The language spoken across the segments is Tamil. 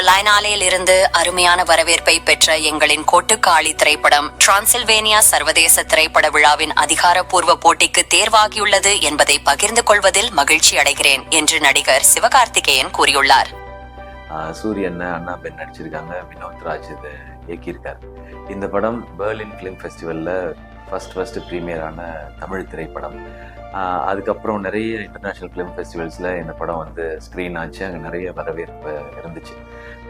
கொள்ளாய்னாலையில் இருந்து அருமையான வரவேற்பை பெற்ற எங்களின் கோட்டுக்காளி திரைப்படம் டிரான்சில்வேனியா சர்வதேச திரைப்பட விழாவின் அதிகாரப்பூர்வ போட்டிக்கு தேர்வாகியுள்ளது என்பதை பகிர்ந்து கொள்வதில் மகிழ்ச்சி அடைகிறேன் என்று நடிகர் சிவகார்த்திகேயன் கூறியுள்ளார். சூரியன் அண்ணா பெண் நடிச்சிருக்காங்க. வினோத் ராஜ் இது இயக்கியிருக்கார். இந்த படம் பெர்லின் பிலிம் ஃபெஸ்டிவலில் ஃபர்ஸ்ட் ஃபஸ்ட்டு ப்ரீமியரான தமிழ் திரைப்படம். அதுக்கப்புறம் நிறைய இன்டர்நேஷ்னல் ஃபிலிம் ஃபெஸ்டிவல்ஸில் இந்த படம் வந்து ஸ்க்ரீன் ஆச்சு. அங்கே நிறைய வரவேற்பு இருந்துச்சு.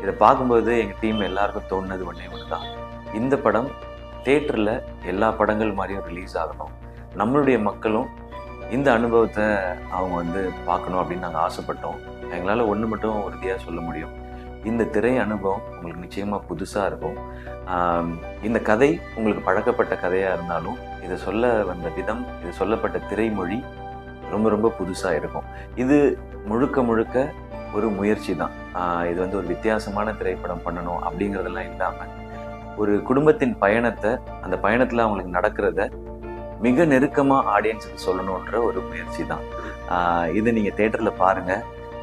இதை பார்க்கும்போது எங்கள் டீம் எல்லாருக்கும் தோணுனது ஒன்றே ஒன்று தான் இந்த படம் தேட்டரில் எல்லா படங்கள் மாதிரியும் ரிலீஸ் ஆகணும். நம்மளுடைய மக்களும் இந்த அனுபவத்தை அவங்க வந்து பார்க்கணும் அப்படின்னு நாங்கள் ஆசைப்பட்டோம். எங்களால் ஒன்று மட்டும் உறுதியாக சொல்ல முடியும். இந்த திரை அனுபவம் உங்களுக்கு நிச்சயமாக புதுசாக இருக்கும். இந்த கதை உங்களுக்கு பழக்கப்பட்ட கதையாக இருந்தாலும் இதை சொல்ல வந்த விதம் இது சொல்லப்பட்ட திரைமொழி ரொம்ப ரொம்ப புதுசாக இருக்கும். இது முழுக்க முழுக்க ஒரு முயற்சி தான். இது வந்து ஒரு வித்தியாசமான திரைப்படம் பண்ணணும் அப்படிங்கிறதெல்லாம் இல்லாமல் ஒரு குடும்பத்தின் பயணத்தை அந்த பயணத்தில் அவங்களுக்கு நடக்கிறத மிக நெருக்கமாக ஆடியன்ஸுக்கு சொல்லணுன்ற ஒரு முயற்சி தான். இது நீங்கள் தேட்டரில் பாருங்கள்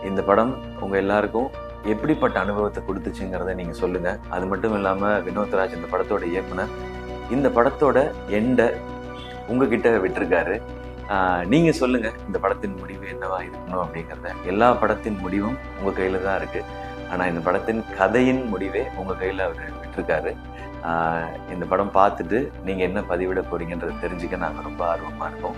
இந்த படம் உங்கள் எல்லாருக்கும் எப்படிப்பட்ட அனுபவத்தை கொடுத்துச்சுங்கிறத நீங்கள் சொல்லுங்கள் அது மட்டும் இல்லாமல் வினோத்ராஜ் இந்த படத்தோட இயக்குனர் இந்த படத்தோட எண்டை உங்ககிட்ட விட்டுருக்காரு. நீங்கள் சொல்லுங்கள் இந்த படத்தின் முடிவு என்னவா இருக்கணும் அப்படிங்கிறத. எல்லா படத்தின் முடிவும் உங்கள் கையில் தான் இருக்குது ஆனால் இந்த படத்தின் கதையின் முடிவே உங்கள் கையில் அவர் விட்டுருக்காரு. இந்த படம் பார்த்துட்டு நீங்கள் என்ன பதிவிட போகிறீங்கன்றதை தெரிஞ்சுக்க நாங்கள் ரொம்ப ஆர்வமாக இருக்கோம்.